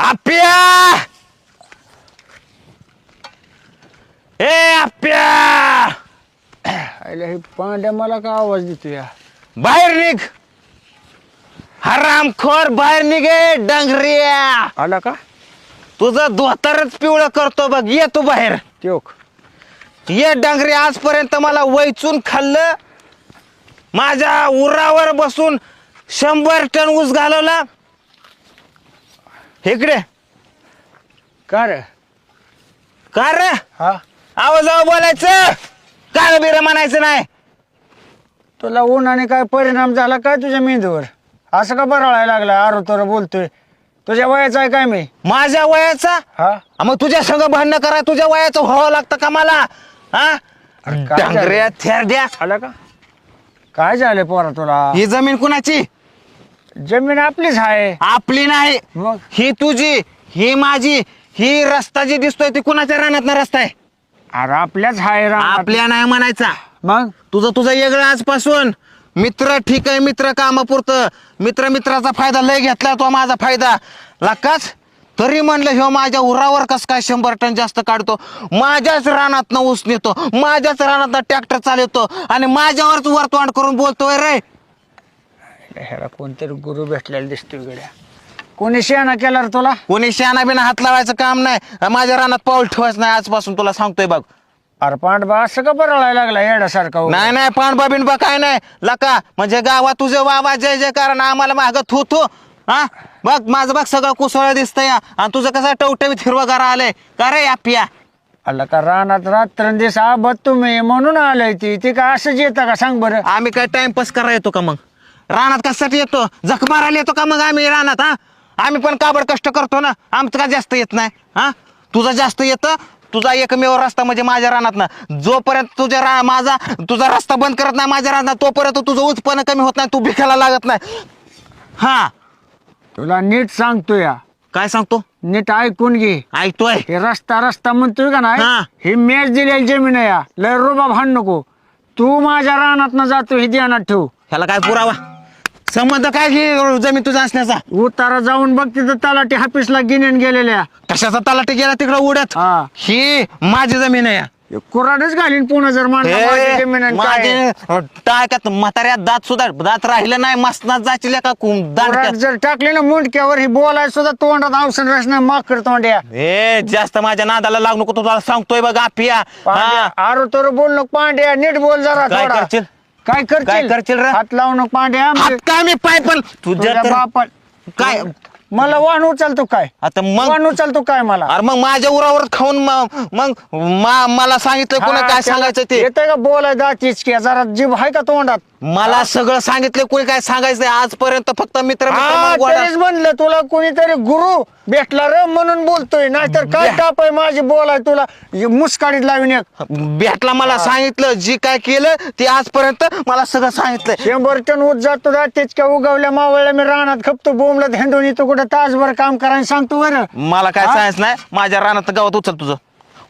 आप्या ए आप्या आयला हे पांड्या मला का आवाज देतो या बाहेर निघ! हरामखोर बाहेर निघे डंगरिया! आला का? तुझं धोतारच पिवळं करतो बघ ये तू बाहेर! त्योक ये डांगरे आजपर्यंत मला वैचून खाल्लं. माझ्या उरावर बसून शंभर टन ऊस घालवला. इकडे. का रे? का रे? हा. आवाजावर बोलायचं. काय बिर म्हणायचं नाही? तुला उन्हाने काय परिणाम झाला काय तुझ्या मेंदूवर? असं का बरळायला लागला? आरो तर बोलतोय. तुझ्या वयाचा आहे काय मी? माझ्या वयाचा? हा. आ मग तुझ्या संग भांडणं करा. तुझ्या वयाचं व्हावं लागतं का मला? हा? अरे काय डांगऱ्या थेरड्या. आला का? काय झालं पोरा तुला? ही जमीन कुणाची? जमीन आपलीच आहे. आपली नाही. मग? ही तुझी ही माझी ही रस्ता जी दिसतोय ती कुणाच्या रानात रस्ता आहे? अरे आपल्याच आहे रानात. आपल्या नाही म्हणायचा. मग? तुझं तुझं वेगळं आजपासून. मित्र ठीक आहे मित्र कामापुरतं. मित्र मित्राचा फायदा लय घेतला तो माझा फायदा. लाकाच तरी म्हणलं ह्यो माझ्या उरावर कस काय शंभर टन जास्त काढतो? माझ्याच रानात ऊस नेतो माझ्याच रानात ट्रॅक्टर चालवतो आणि माझ्यावरच वरतोंड करून बोलतोय रे. ह्याला कोणतरी गुरु भेटलेला दिसतोय गड्या. कोणी शेणा केला रे तुला? कोणी शाना बिना हात लावायचं काम नाही. माझ्या रानात पाऊल ठेवायचं नाही आजपासून तुला सांगतोय बघ. अरे पांडबा असं का बरळायला लागला येड्यासारखा उगा? नाही नाही पाणबा बिनबा काय नाही. लका म्हणजे गावात तुझे वावा जय जय कारण आम्हाला माग थू थू. हा? बघ माझं बघ सगळं कुसळ दिसतंय. आणि तुझं कसं टवटवीत हिरवगार आलंय. का रे यापिया आला का रानात रात्रंदिवस आबत तुम्ही म्हणून आलंय ती. ती का असंच येतं का? सांग बरं. आम्ही काय टाइमपास करा येतो का मग? रानात कशासाठी येतो? जख मारायला येतो का मग आम्ही रानात हा? आम्ही पण काबड कष्ट करतो ना. आमचं का जास्त येत नाही हा? तुझं जास्त येतं तुझा एकमेव रस्ता म्हणजे माझ्या रानात ना. जोपर्यंत तुझ्या रा माझा तुझा रस्ता बंद करत नाही माझ्या रानात तोपर्यंत तुझं उत्पन्न कमी होत नाही तू भिकायला लागत नाही. हा. तुला नीट सांगतो या. काय सांगतो? नीट ऐकून घे. ऐकतोय. हे रस्ता रस्ता म्हणतोय का हा. नाही? ही. मॅच दिलेली जमीन आहे या. लय रोबा भांड नको. तू माझ्या रानात न जातो हे ध्यानात ठेव. ह्याला काय पुरावा? संबंध काय घे जमीन तुझा असण्याचा उतारा जाऊन बघ तिथं तलाठी हाफिसला गिन्यान गेलेल्या कशाचा तलाठी गेला तिकडं उडत हा. ही माझी जमीन आहे हे कुऱ्हाडच घालीन पुन्हा जर म्हणलं माझी जमीन काय म्हाताऱ्यात दात सुद्धा दात राहिलं नाही मसनात जायची का कुम कुऱ्हाड दांडक्यात जर टाकली ना मुंडक्यावर ही बोलाय सुद्धा तोंडात औषध रचना माकड तोंड्या ए जास्त माझ्या नादाला लागू नको तुला सांगतोय बघ पांड्या, हा. आरो तर बोल नको पांड्या नीट बोल जरा काय थोडा. करशील? काय करशील? काय करशील रे? हात लावू नको पांड्या हात काय मी पाय पण? तुझ्या तुझ्या तर- बापा काय? मला वाहन उचलतो काय? आता मग वाहन उचलतो काय मला? अरे मग माझ्या उरावर खाऊन म- मग मा- मला सांगितलं कोणी काय सांगायचं ते? येतंय का बोलाय दातीच की जरा जीभ आहे का तोंडात? मला सगळं सांगितलं कोणी काय सांगायचं आजपर्यंत फक्त मित्र मित्र हा, म्हणून गोडा- तेच म्हणलं तुला कोणीतरी गुरु भेटला रे म्हणून बोलतोय. नाहीतर काय टाप आहे माझी बोलाय तुला? हे मुस्काडीत लावीन एक. भेटला मला सांगितलं जी काय केलं ते आजपर्यंत मला सगळं सांगितलं शंभर टन ऊस जातो तेचक्या उगवल्या मावळल्या मी रानात खपतो बोंबलत हेंडून येतो कुठं तासभर काम करायला सांगतो बरं. मला काय हा? सांगायचं नाही. माझ्या रानात गावात उचल तुझं.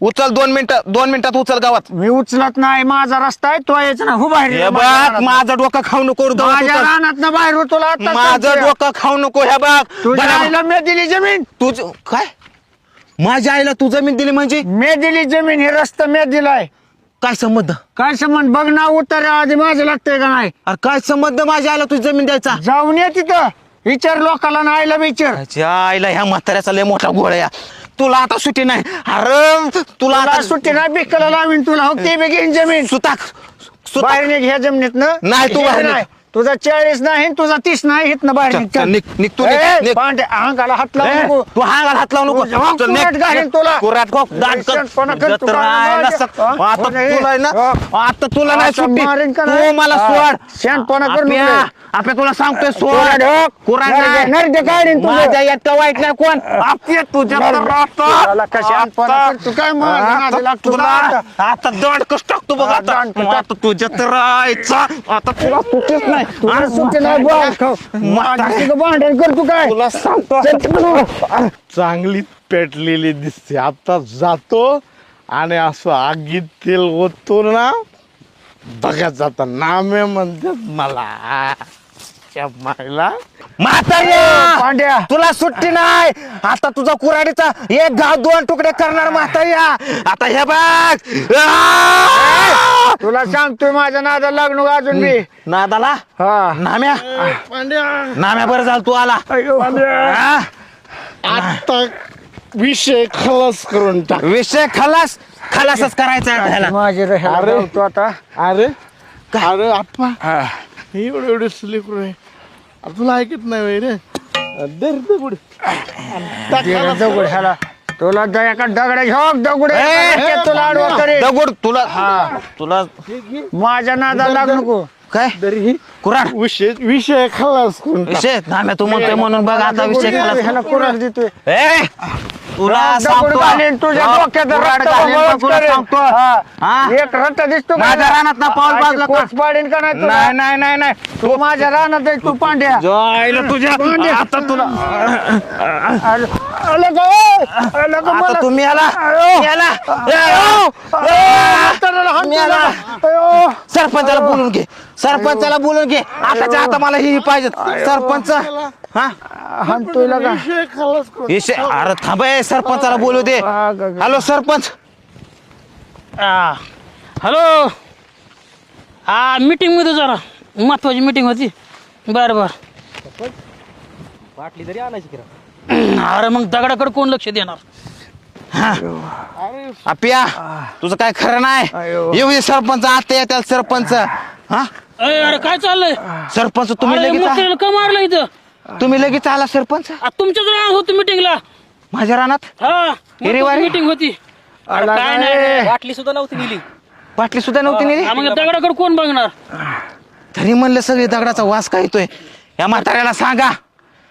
उचल दोन मिनिटं दोन मिनिटात उचल गावात. मी उचलत नाही माझा रस्ता आहे तो यायचा ना हो बाहेर हे ये बघ माझ्या रानात. माझं डोकं खाऊ नको गावात माझ्या उचल. रानात ना बाहेर हो तुला आता माझं सांगतोय. डोकं खाऊ नको ह्या बघ तुझ्या बरं, आईला मी दिली जमीन. तुझ काय? माझ्या आईला तू जमीन दिली म्हणजे? मी दिली जमीन हे रस्ता मी दिलाय. काय संबंध? काय संबंध? बघ ना उतर आधी माझं लागतंय का नाही? अरे काय संबंध माझ्या आईला तुझी जमीन द्यायचा? जाऊन ये तिथं. विचार लोकाला ना आईला विचार. माझ्या आईला ह्या म्हाताऱ्याचा लय मोठा गोळ आहे. तुला आता सुट्टी नाही. अरे तुला आता सुट्टी नाही बिकला लावीन तुला. हो ते बी घेईन जमीन. सुताक सुताक. बाहेर निघ ह्या जमिनीत नाही, तू बाहेर निघ. तुझा चाळीस नाही तुझा तीस नाही हित बाहेर चल, निघ चल, निघ, निघ, तू निघ, ए, निघ. पांडे अंगाला हात लावू ए, नको तू हांगाला हात लावू नको चल. कुऱ्हाड कर. सक- हा? आता हो नाही. तुला आहे ना हा. आता तुला नाही आता सुट्टी मारीन का तू नाही? मला हा. सोड शहाणपणा कर तुला सांगतोय हो. सोड कुऱ्हाड नाही. माझ्या यात का वाईट नाही कोण आपल्या तुझ्या तर शहाणपणा आता- तुला? आता दंड कस टाकतो बघ हा, आता. आता तुझ्या तर आता तुला सुट्टीच नाही सुट्टी नाही बघ तिथं भांडण कर तू काय? तुला सांगतो. चल तिकडं. चांगली पेटलेली दिसते. आता जातो आणि असं आगीत तेल ओततो ना बघत जाता. नामे म्हणतात मला. च्या मायला. म्हाताऱ्या पांड्या! तुला सुट्टी नाही. आता तुझा कुराडीचा एक गाव दोन तुकडे करणार म्हाताऱ्या आता हे बघ! आ! तुला सांगतोय माझ्या नादा लागणू अजून मी नादाला? हा. नाम्या? पांड्या! नाम्या बरं झालं तू आला? आता विषय खलास करून टाक. विषय खलास? खलासच करायचा आहे ह्याला. माझे अरे. लावतो आता. अरे. अरे आप्पा. हा. हे एवढे एवढे स्लीपर आहे. अरे तुला ऐकत नाही वय रे. दर दगड. दगड ह्याला. तुला दया का दगड घेऊ दगड ए, तुला करे दगड तुला तुला माझ्या नादा लागू नको. काय? तरी विषय विषय खलास टाक. विषय? नाम्या तू म्हणतोय म्हणून बघ आता विषय खलास ह्याला कुराड देतोय. ए! तुला सांगतो घालीन तुझ्या डोक्यात रक्त घालीन वळवळ बघ, तुला करेन. सांगतो हा. हा? एक रट्टा दिसतो का? माझ्या रानात ना पाऊल अशी बाजला का? पाडीन का नाही तुला? नाही नाही नाही नाही तू माझ्या रानात आहे तू पांड्या जायला तुझ्या आता तुला आलं का, ए? आलं का आता मला? तुम्ही आला. अयो. याला म्हाताऱ्याला हात मी दिला. आला. अयो. सरपंचाला बोलून घे. सरपंचाला बोलून घे. आताच्या आता मला ही पाहिजे सरपंच हा? हाणतोय लगा. विषय खलास करून विषय अरे थांब ए, सरपंचाला बोलू दे. हॅलो सरपंच. आ, हॅलो. हा मीटिंगमध्ये जरा. महत्वाची मीटिंग होती. बर बर. बाटली तरी आणायची अरे मग दगडाकडे कोण लक्ष देणार? अपिया तुझं काय खरं नाही. येऊ दे सरपंच आता येतात सरपंच. हा? अय, अरे काय चाललंय? सरपंच तुम्ही अरे, लगेच का मारलं इथं? तुम्ही लगेच आला सरपंच? आ, तुमच्याच राहणार होतो मीटिंगला माझ्या रानात? हा हिरेवारी? मीटिंग होती. अरे, आला काय काय? नाही बाटली सुद्धा नव्हती नेली. बाटली सुद्धा नव्हती नेली? हा, मग दगडाकडे कोण बघणार? तरी म्हणलं सगळी दगडाचा वास काय येतोय? या म्हाताऱ्याला सांगा.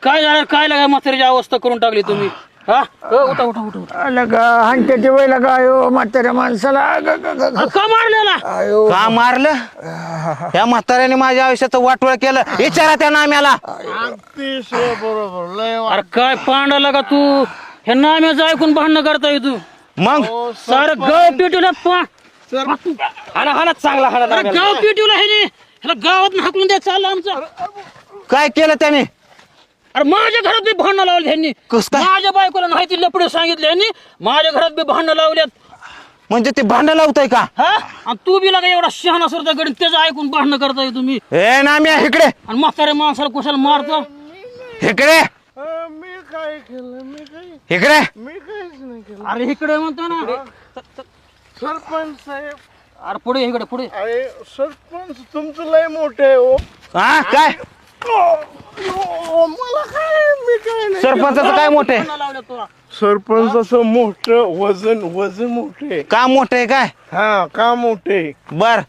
काय झालं? काय लागाय म्हाताऱ्याची अवस्था करून टाकली तुम्ही? हा? अ, उठा उठा उठा उठा. आलं का वय लगा अयो म्हाताऱ्या माणसाला. ग- ग- ग- ग. अरे, का मारलेला? अयो. का मारलं? या म्हाताऱ्याने माझ्या आयुष्याचं वाटोळ केलं. विचारा त्या नाम्याला. अतिशय बरोबर लय वा- अरे काय पांडाला का तू? हे नाम्याचं ऐकून भांडणं करताय तू. मग? सारं गाव पेटवलं पा. हाना हाना चांगला हाना अरे गाव पेटवलं हे नी. ह्याला गावात हाकलून द्या चाललं आमचं. काय केलं त्याने? अरे माझ्या घरात बी भांडणं लावली ह्यांनी. कस काय? माझ्या बायकोला नाही ती लपडे सांगितले ह्यांनी. माझ्या घरात बी भांडणं लावल्यात. म्हणजे ते भांडण लावतंय का? हा? आणि तू बी लागा एवढा शहाणा सुरता गडी त्याचं ऐकून भांडणं करताय तुम्ही. ए नाम्या इकडे. आणि म्हातारे माणसाला कुशाला मारतो? इकडे. मी काय केलं मी इकडे. मी काहीच नाही केलं. अरे इकडे म्हणतो ना. सरपंच साहेब. अरे पुढे इकडे पुढे. अरे सरपंच तुमचं लय मोठे आहे हो. हा काय ओ, मला काय मी काय नाही सरपंचाचं काय मोठे तुला सरपंचाचं मोठं वजन वजन मोठे काम मोठं आहे काय? हा का मोठे बर.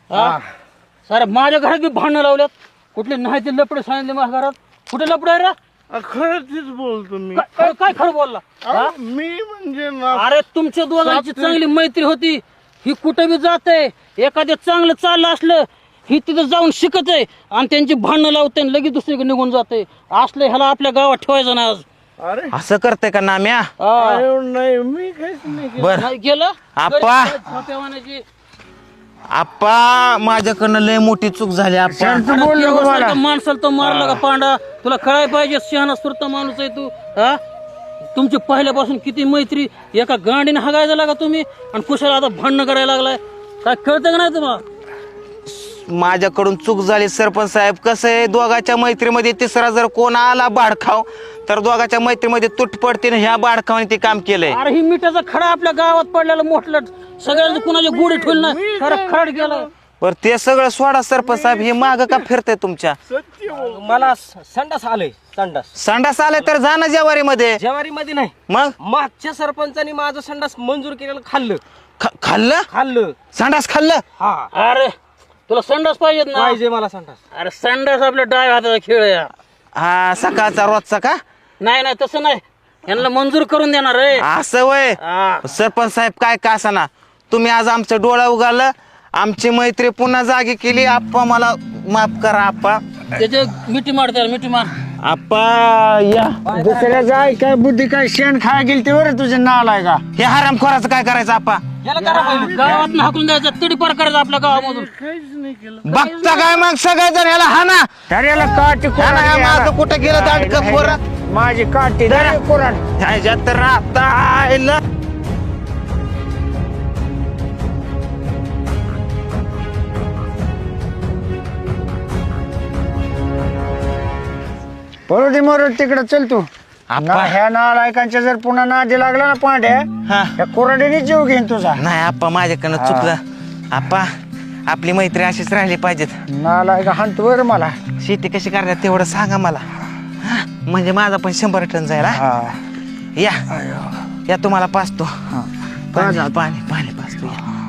अरे माझ्या घरात बी भांडणं लावल्यात. कुठले नाही ते लपडे सांगितले माझ्या घरात. कुठे लपडे आहे रे? खरं तीच बोलतो मी. काय- काय काय खरं बोलला? अहो, मी म्हणजे ना अरे तुमच्या दोघांची चांगली मैत्री होती. ही कुठे बी जात आहे. एखाद्या चांगलं चाललं असलं ही तिथं जाऊन शिकत आहे. आणि त्यांची भांडणं लावते आणि लगेच दुसरीकडे निघून जाते. असलं ह्याला आपल्या गावात ठेवायचं ना आज. अरे. असं करते का नाम्या. अरे नाही मी काहीच नाही केलं. बर. नाही गेलं आप्पा. गरीब. आप्पा माझ्याकडनं लय मोठी चूक झाली आप्पा. शांत बोल अरे नको मला तेव्हासारखं माणसाला तो मारला का पांडा? तुला कळाय पाहिजे शहाणा सुरता माणूस आहे तू हा? तुमची पहिल्यापासून किती मैत्री एका गांडीने हगायला लागा तुम्ही आणि कुशाला आता भांडणं करायला लागलाय. काय कळतं का नाही तुम्हाला? माझ्याकडून चूक झाली सरपंच साहेब. कसं आहे दोघाच्या मैत्रीमध्ये तिसरा जर कोण आला बाडखाव तर दोघाच्या मैत्रीमध्ये तुट पडते ना ह्या बाडखावाने ते काम केलंय. अरे ही मिठाचा खडा आपल्या गावात पडलेला मोठलं. सगळ्यांचं कुणाचे गुढे ठेवलं ना खरं खड गेलं. बर ते सगळं सोडा सरपंच साहेब. हे माग का फिरते तुमच्या? सत्य बोल मला स- संडास आलंय संडास. संडास आले तर जा ना जेवारीमध्ये. जेवारी मध्ये नाही. मग? मागच्या सरपंचानी माझं संडास मंजूर केलेलं खाल्लं. ख- खाल्लं? खाल्लं. संडास खाल्लं? हा. अरे तुला संडास पाहिजेत ना? पाहिजे मला संडास. अरे संडास आपल्या डाय हाताचा खेळ आहे हा. हा सकाळचा रोजचा का? नाही नाही तसं नाही. यांना मंजूर करून देणार रे असं वय हा. सरपंच साहेब काय का ना तुम्ही आज आमचं डोळा उगालं आमची मैत्री पुन्हा जागी केली. आप्पा मला माफ करा आप्पा. त्याचे मिठी मार त्याला मिठी मार. आप्पा या. दुसऱ्याचं ऐकाय बुद्धी काय शेण खाय गेली ते बरं तुझे नाल आहे का? हे हरामखोराचं काय करायचं आप्पा? याला करा पहिलं. गावात हाकून द्यायचं. तडी पार करायचं आपल्या गावामधून. बघता काय मग सगळेजण याला हाना तर याला काठी हाना या घ्या. माझं कुठं गेलं दांडकं पोरं? माझी काठी धर. ह्याच्यात राहता आयला. पळू दे मरत तिकडे चल तू. आप्पा. ह्या नालायकांच्या जर पुन्हा नादी लागला ना पांड्या हा. त्या जीव घेईन तुझा. नाही आप्पा माझ्याकडनं. चुकलं. आप्पा आपली मैत्री अशीच राहिली पाहिजेत. नालायक हाणतो बर मला. शेती कशी करतात तेवढं सांगा मला. हा, म्हणजे माझा पण शंभर टन जाईल हा? हा. या. या तुम्हाला पाचतो. पाणी पाणी पाणी पाचतो. या